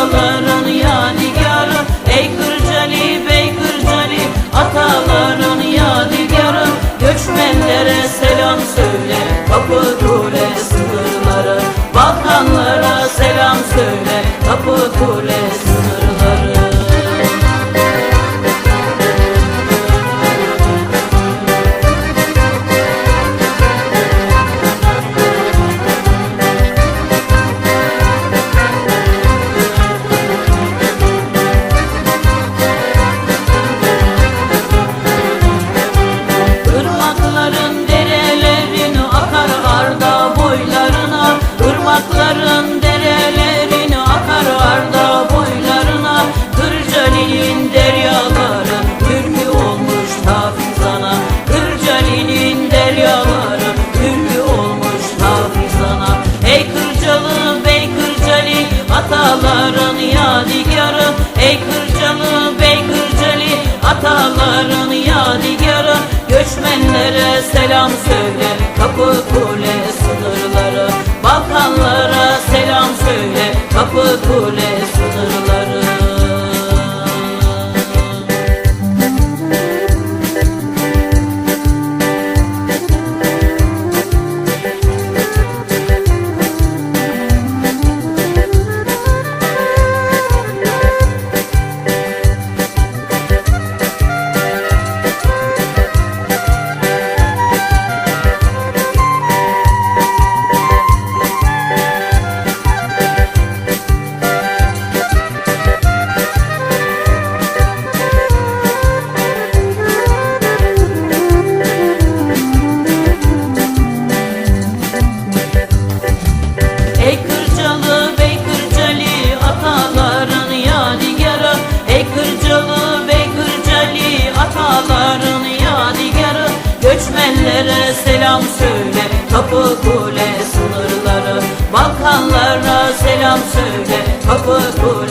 dağlara yadigarı Ey Kırcalı Bey Kırcali ataların yadigarı. Göçmenlere selam söyle kapı kule sınırları. Balkanlara selam söyle kapı kule Göçmenlere selam söyle kapı kule sınırları. Balkanlara selam söyle kapı kule